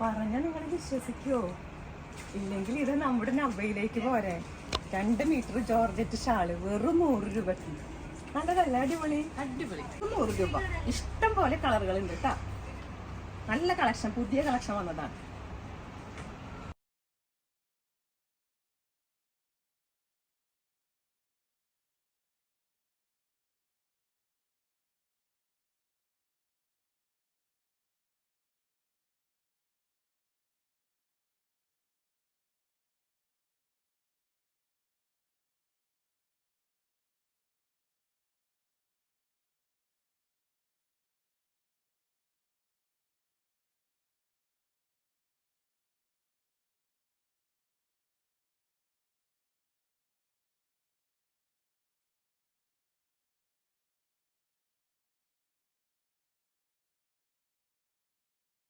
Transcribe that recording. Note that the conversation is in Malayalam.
പറഞ്ഞ നിങ്ങൾ വിശ്വസിക്കുമോ ഇല്ലെങ്കിൽ ഇത് നമ്മുടെ നവയിലേക്ക് പോരെ. രണ്ട് മീറ്റർ ജോർജറ്റ് ഷാൾ വെറും നൂറ് രൂപക്ക്. നല്ലതല്ല അടിപൊളി? അടിപൊളി. നൂറ് രൂപ. ഇഷ്ടം പോലെ കളറുകൾ ഉണ്ട് കേട്ടാ നല്ല കളക്ഷൻ പുതിയ കളക്ഷൻ വന്നതാണ്.